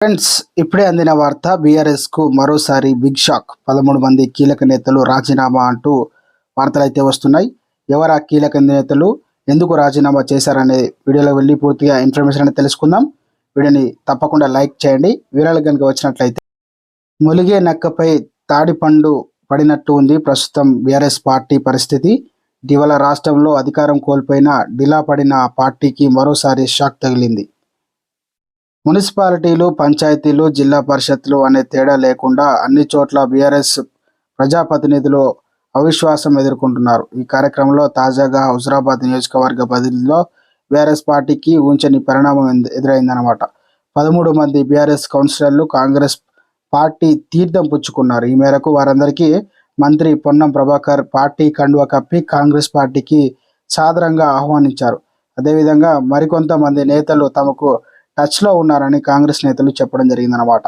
Friends ఇప్పుడే అందిన వార్త బీఆర్ఎస్కు మరోసారి బిగ్ షాక్. పదమూడు మంది కీలక నేతలు రాజీనామా అంటూ వార్తలు అయితే వస్తున్నాయి. ఎవరా కీలక నేతలు ఎందుకు రాజీనామా చేశారనే వీడియోలో వెళ్ళి పూర్తిగా ఇన్ఫర్మేషన్ అనేది తెలుసుకుందాం. వీడియోని తప్పకుండా లైక్ చేయండి. వీరాలు కనుక వచ్చినట్లయితే ములిగే నక్కపై తాడిపండు పడినట్టు ఉంది ప్రస్తుతం బీఆర్ఎస్ పార్టీ పరిస్థితి. ఇటీవల రాష్ట్రంలో అధికారం కోల్పోయిన డిలా పడిన పార్టీకి మరోసారి షాక్ తగిలింది. మున్సిపాలిటీలు పంచాయతీలు జిల్లా పరిషత్లు అనే తేడా లేకుండా అన్ని చోట్ల బీఆర్ఎస్ ప్రజాప్రతినిధులు అవిశ్వాసం ఎదుర్కొంటున్నారు. ఈ కార్యక్రమంలో తాజాగా హుజరాబాద్ నియోజకవర్గ బదిలీలో బీఆర్ఎస్ పార్టీకి ఊంచని పరిణామం ఎదురైందనమాట పదమూడు మంది బీఆర్ఎస్ కౌన్సిలర్లు కాంగ్రెస్ పార్టీ తీర్థం పుచ్చుకున్నారు. ఈ మేరకు వారందరికీ మంత్రి పొన్నం ప్రభాకర్ పార్టీ కండువ కప్పి కాంగ్రెస్ పార్టీకి సాదరంగా ఆహ్వానించారు. అదేవిధంగా మరికొంతమంది నేతలు తమకు టచ్లో ఉన్నారని కాంగ్రెస్ నేతలు చెప్పడం జరిగిందన్నమాట.